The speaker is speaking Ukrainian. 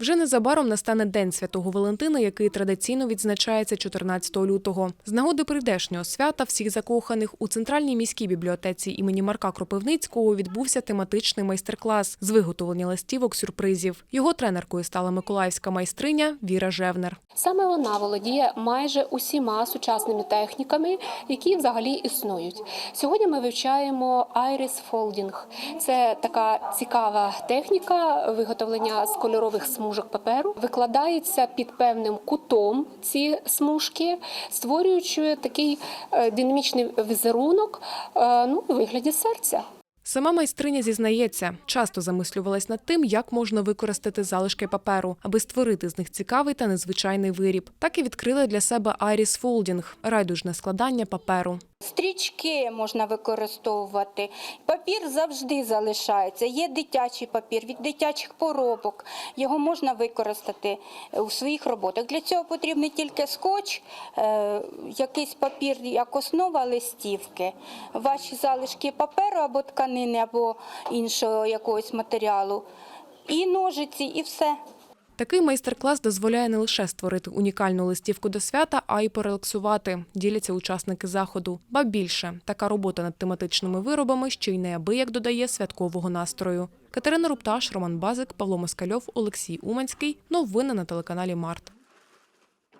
Вже незабаром настане День Святого Валентина, який традиційно відзначається 14 лютого. З нагоди прийдешнього свята всіх закоханих у центральній міській бібліотеці імені Марка Кропивницького відбувся тематичний майстер-клас з виготовлення листівок сюрпризів. Його тренеркою стала миколаївська майстриня Віра Жевнер. Саме вона володіє майже усіма сучасними техніками, які взагалі існують. Сьогодні ми вивчаємо Iris Folding. Це така цікава техніка виготовлення з кольорових смужок паперу. Викладається під певним кутом ці смужки, створюючи такий е, динамічний візерунок е, ну, у вигляді серця. Сама майстриня зізнається, часто замислювалась над тим, як можна використати залишки паперу, аби створити з них цікавий та незвичайний виріб. Так і відкрила для себе Iris Folding – райдужне складання паперу. Стрічки можна використовувати. Папір завжди залишається. Є дитячий папір від дитячих поробок. Його можна використати у своїх роботах. Для цього потрібен тільки скотч, е, якийсь папір як основа листівки, ваші залишки паперу або тканини, або іншого якогось матеріалу, і ножиці, і все. Такий майстер-клас дозволяє не лише створити унікальну листівку до свята, а й порелаксувати, діляться учасники заходу. Ба більше, така робота над тематичними виробами ще й неабияк додає святкового настрою. Катерина Рупташ, Роман Базик, Павло Москальов, Олексій Уманський. Новини на телеканалі Март.